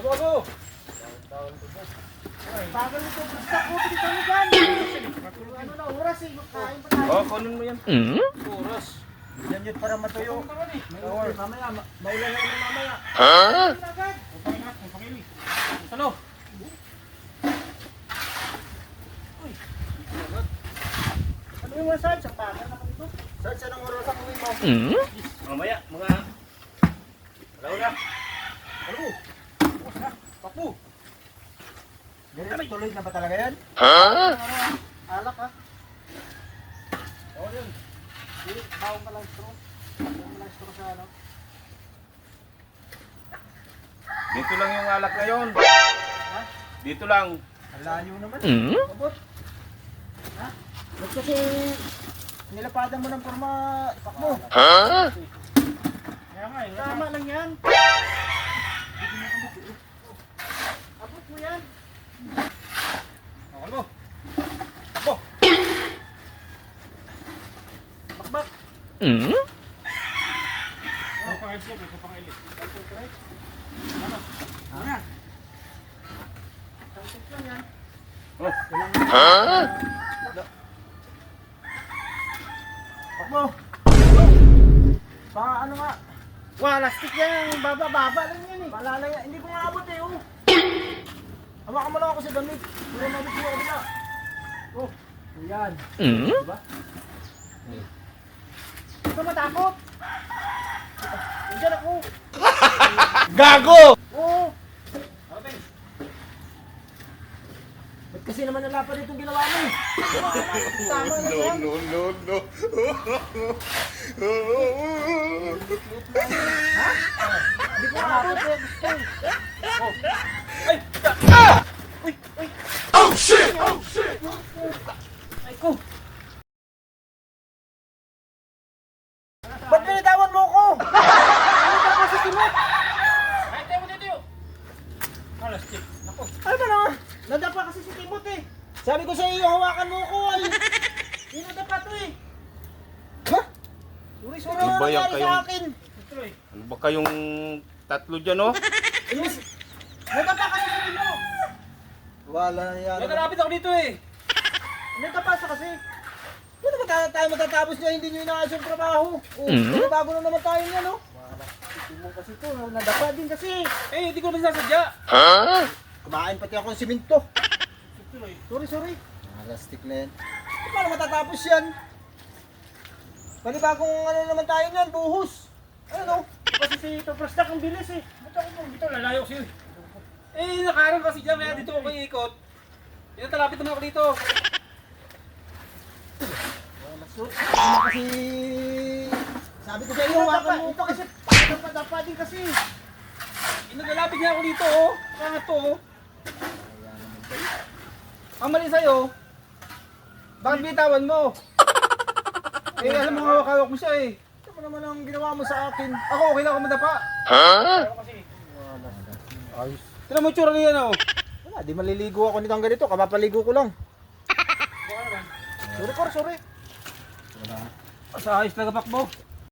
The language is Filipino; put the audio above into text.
Sabago! Bagal ito, basta ko dito ni Ano na oras eh, kain pa tayo. Oh, kunin mo yan. Mm? Oras. Yan yun para matuyo. Or mamaya, maulan na mamaya. Ha? Ano? Ano yung masahan? Sa na dito? Saan siya nang oras ako mo? Mamaya, mga... Alaw na. Ano? Papu. Ganyan, tuloy na ba talaga yan? Alak ha. Oo yun. Di, bawang ka lang straw. Bawang ka lang straw sa ano. Dito lang yung alak ngayon. Dito lang. Ang layo naman. Hmm? Abot. Ha? Ba't kasi nilapadan mo ng forma ipak mo? Kaya yan. Ipak mo. Pa ano nga? Wah, lastik yan. Baba-baba lang yan eh. Paalala yan. Hindi ko nga abot eh. Oh. Hawakan mo lang ako sa damit. Pero mabit mo ako na. Oh. Yan. Diba? Huwag ka matakot. Nandiyan ako. Gago! Oo. Ba't kasi naman nalapad itong ginawa mo? Tama lang yan. no, no. Hindi ko abot eh. Gusto. Oh shit! Oh shit! Ay ko. Ba't pinitawan mo ko? Ano ka pa sa timot? Ay, tayo mo dito yun. Alas, tip. Ako. Ano ba naman? Nadapa kasi si timot eh. Sabi ko sa iyo, hawakan mo ko ay. Hindi nadapa to eh. Ha? Sorry, Ano sorry. Ano ba yan kayong- sa akin? Ito eh. Ano ba kayong tatlo dyan, oh? Inis. Nadapa kasi si timot. Wala yan. Nakalapit ako dito eh. Nadapa sa kasi. Ano ba tayo, matatapos niya, hindi nyo inaayos yung trabaho? Oh, pero bago na naman tayo niya, no? Ito kasi to. Nadapa din kasi. Eh, hindi ko naman sasadya. Kumain pati ako ng eh. Sorry, sorry. Ah, plastic na yan. Eh, paano matatapos yan? Panibagong ano naman tayo niyan, buhos. Ano? Kasi si Toprostak ang bilis eh. Ba't ako mo? Dito, lalayo sa'yo eh. Nakaroon kasi dyan, kaya dito ako ikot. Inatalapit naman ako dito. Ano kasi... Sabi ko sa iyo, hawakan mo Ito kasi din kasi. Inagalapit niya ako dito, oh. Kaya to, oh. Ang mali sa'yo, bakit bitawan mo? Eh, alam mo, hawak-hawak mo siya eh. Ano ba naman ang ginawa mo sa akin? Ako, okay lang ako madapa. Ayos. Tignan mo yung tsura niya, oh. Wala, di maliligo ako nitong ganito. Kamapaligo ko lang. Sorry, Cor, sorry. Sa ayos na gapak mo.